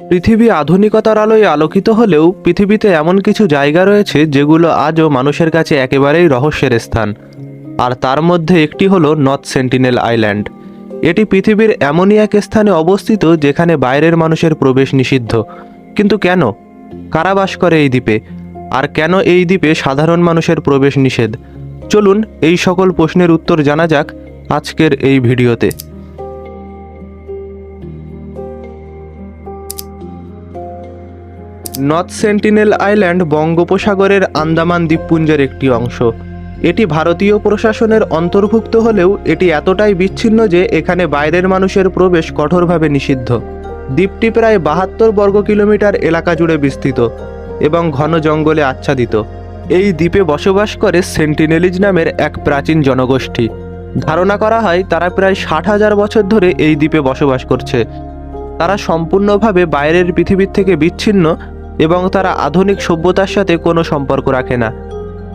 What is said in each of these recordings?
পৃথিবী আধুনিকতার আলোয় আলোকিত হলেও পৃথিবীতে এমন কিছু জায়গা রয়েছে যেগুলো আজও মানুষের কাছে একেবারেই রহস্যের স্থান। আর তার মধ্যে একটি হলো নর্থ সেন্টিনেল আইল্যান্ড। এটি পৃথিবীর এমনই এক স্থানে অবস্থিত যেখানে বাইরের মানুষের প্রবেশ নিষিদ্ধ। কিন্তু কেন? কারা বাস করে এই দ্বীপে? আর কেন এই দ্বীপে সাধারণ মানুষের প্রবেশ নিষেধ? চলুন এই সকল প্রশ্নের উত্তর জানা যাক আজকের এই ভিডিওতে। নর্থ সেন্টিনেল আইল্যান্ড বঙ্গোপসাগরের আন্দামান দ্বীপপুঞ্জের একটি অংশ। এটি ভারতীয় প্রশাসনের অন্তর্ভুক্ত হলেও এটি এতটাই বিচ্ছিন্ন যে এখানে বাইরের মানুষের প্রবেশ কঠোরভাবে নিষিদ্ধ। দ্বীপটি প্রায় বাহাত্তর বর্গ কিলোমিটার এলাকা জুড়ে বিস্তৃত এবং ঘন জঙ্গলে আচ্ছাদিত। এই দ্বীপে বসবাস করে সেন্টিনেলিজ নামের এক প্রাচীন জনগোষ্ঠী। ধারণা করা হয় তারা প্রায় ষাট হাজার বছর ধরে এই দ্বীপে বসবাস করছে। তারা সম্পূর্ণভাবে বাইরের পৃথিবীর থেকে বিচ্ছিন্ন এবং তারা আধুনিক সভ্যতার সাথে কোনো সম্পর্ক রাখে না।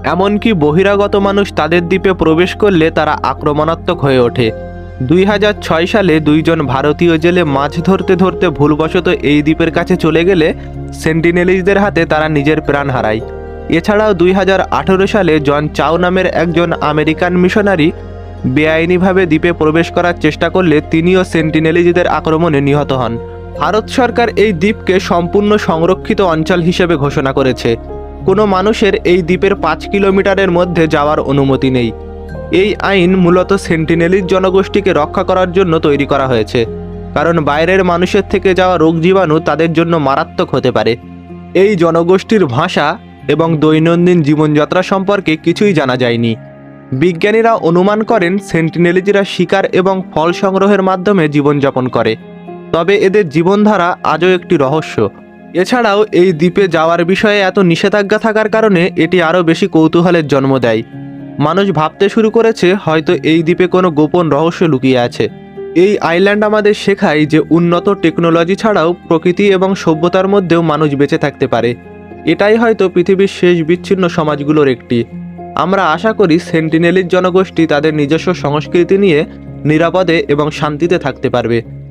এমনকি বহিরাগত মানুষ তাদের দ্বীপে প্রবেশ করলে তারা আক্রমণাত্মক হয়ে ওঠে। দুই হাজার ছয় সালে দুইজন ভারতীয় জেলে মাছ ধরতে ধরতে ভুলবশত এই দ্বীপের কাছে চলে গেলে সেন্টিনেলিজদের হাতে তারা নিজের প্রাণ হারায়। এছাড়াও দুই হাজার আঠেরো সালে জন চাও নামের একজন আমেরিকান মিশনারি বেআইনিভাবে দ্বীপে প্রবেশ করার চেষ্টা করলে তিনিও সেন্টিনেলিজদের আক্রমণে নিহত হন। ভারত সরকার এই দ্বীপকে সম্পূর্ণ সংরক্ষিত অঞ্চল হিসেবে ঘোষণা করেছে। কোনো মানুষের এই দ্বীপের পাঁচ কিলোমিটারের মধ্যে যাওয়ার অনুমতি নেই। এই আইন মূলত সেন্টিনেলিজ জনগোষ্ঠীকে রক্ষা করার জন্য তৈরি করা হয়েছে, কারণ বাইরের মানুষের থেকে যাওয়া রোগ জীবাণু তাদের জন্য মারাত্মক হতে পারে। এই জনগোষ্ঠীর ভাষা এবং দৈনন্দিন জীবনযাত্রা সম্পর্কে কিছুই জানা যায়নি। বিজ্ঞানীরা অনুমান করেন, সেন্টিনেলিজরা শিকার এবং ফল সংগ্রহের মাধ্যমে জীবনযাপন করে। তবে এদের জীবনধারা আজও একটি রহস্য। এছাড়াও এই দ্বীপে যাওয়ার বিষয়ে এত নিষেধাজ্ঞা থাকার কারণে এটি আরও বেশি কৌতূহলের জন্ম দেয়। মানুষ ভাবতে শুরু করেছে, হয়তো এই দ্বীপে কোনো গোপন রহস্য লুকিয়ে আছে। এই আইল্যান্ড আমাদের শেখায় যে উন্নত টেকনোলজি ছাড়াও প্রকৃতি এবং সভ্যতার মধ্যেও মানুষ বেঁচে থাকতে পারে। এটাই হয়তো পৃথিবীর শেষ বিচ্ছিন্ন সমাজগুলোর একটি। আমরা আশা করি সেন্টিনেলির জনগোষ্ঠী তাদের নিজস্ব সংস্কৃতি নিয়ে নিরাপদে এবং শান্তিতে থাকতে পারবে।